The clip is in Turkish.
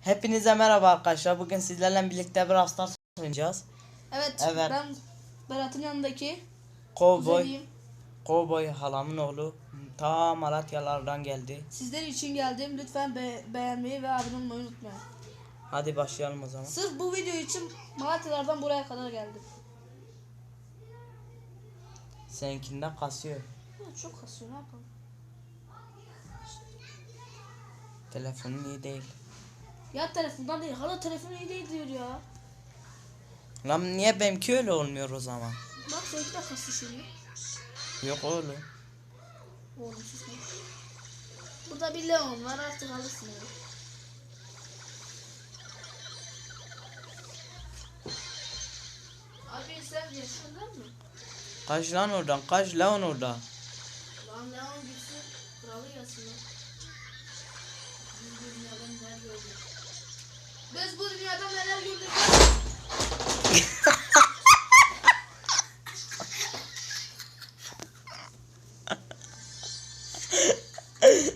Hepinize merhaba arkadaşlar. Bugün sizlerle birlikte Brawl Stars oynayacağız. Evet, Evet. ben Berat'ın yanındaki Cowboy, kuzeniyim. Cowboy halamın oğlu. Ta Malatyalardan geldi. Sizler için geldim. Lütfen be- beğenmeyi ve abone olmayı unutmayın. Hadi başlayalım o zaman. Sırf bu video için Malatyalardan buraya kadar geldim. Seninkinde kasıyor. Ya çok kasıyor ne yapalım. Telefonun iyi değil. Ya telefondan değil. Hala telefon iyi değil diyor ya. Lan niye benimki öyle olmuyor o zaman? Bak seninki de kasıyor şimdi. Yok oğlum. Oğlum sus lan. Burada bir Leon var artık alırsın onu. Abi sen yaşadın mı? Kaç lan oradan? Kaç lan oradan? Lan Leon gitsin, kralı gelsin lan. Biz bu dünyadan neler gördük? Biz bu dünyada neler göreceğiz?